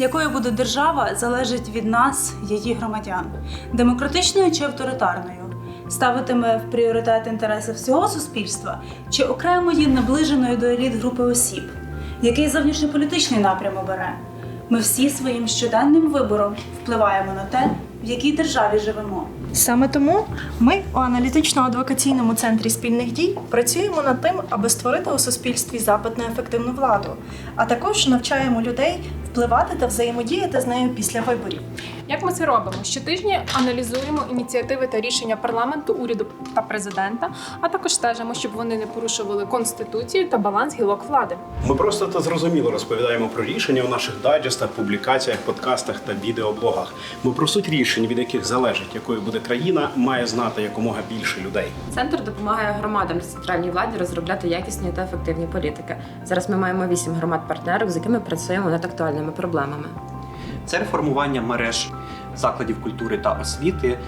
якою буде держава, залежить від нас, її громадян, демократичною чи авторитарною. Ставитиме в пріоритет інтереси всього суспільства чи окремої наближеної до еліт групи осіб, який зовнішньополітичний напрям обере. Ми всі своїм щоденним вибором впливаємо на те, в якій державі живемо. Саме тому ми у аналітично-адвокаційному центрі спільних дій працюємо над тим, аби створити у суспільстві запит на ефективну владу, а також навчаємо людей впливати та взаємодіяти з нею після виборів. Як ми це робимо? Щотижні аналізуємо ініціативи та рішення парламенту, уряду та президента, а також стежимо, щоб вони не порушували конституцію та баланс гілок влади. Ми просто та зрозуміло розповідаємо про рішення у наших дайджестах, публікаціях, подкастах та відеоблогах. Ми про суть рішень, від яких залежить, якою буде країна, має знати якомога більше людей. Центр допомагає громадам та центральній владі розробляти якісні та ефективні політики. Зараз ми маємо вісім громад-партнерок, з якими працюємо над актуальними проблемами. Це реформування мереж закладів культури та освіти,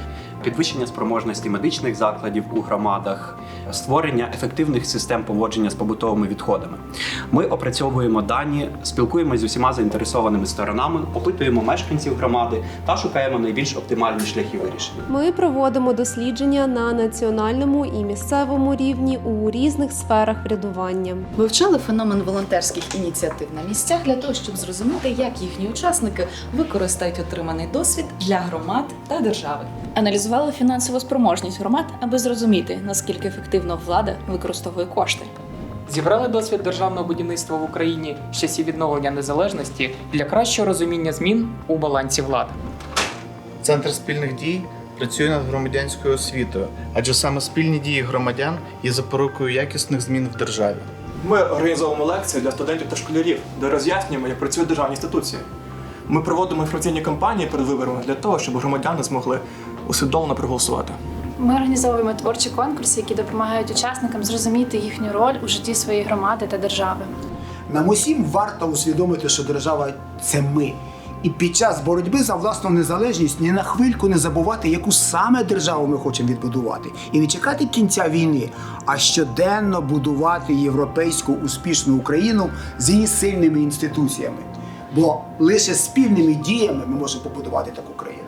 підвищення спроможності медичних закладів у громадах, створення ефективних систем поводження з побутовими відходами. Ми опрацьовуємо дані, спілкуємося з усіма заінтересованими сторонами, опитуємо мешканців громади та шукаємо найбільш оптимальні шляхи вирішення. Ми проводимо дослідження на національному і місцевому рівні у різних сферах врядування. Вивчали феномен волонтерських ініціатив на місцях для того, щоб зрозуміти, як їхні учасники використають отриманий досвід для громад та держави. Аналізували фінансову спроможність громад, аби зрозуміти, наскільки ефективно влада використовує кошти. Зібрали досвід державного будівництва в Україні з часів відновлення незалежності для кращого розуміння змін у балансі влади. Центр спільних дій працює над громадянською освітою, адже саме спільні дії громадян є запорукою якісних змін в державі. Ми організовуємо лекції для студентів та школярів, де роз'яснюємо, як працюють державні інституції. Ми проводимо інформаційні кампанії перед виборами для того, щоб громадяни змогли усвідомлено проголосувати. Ми організовуємо творчі конкурси, які допомагають учасникам зрозуміти їхню роль у житті своєї громади та держави. Нам усім варто усвідомити, що держава це ми. І під час боротьби за власну незалежність ні на хвильку не забувати, яку саме державу ми хочемо відбудувати, і не чекати кінця війни, а щоденно будувати європейську успішну Україну з її сильними інституціями. Бо лише спільними діями ми можемо побудувати таку країну.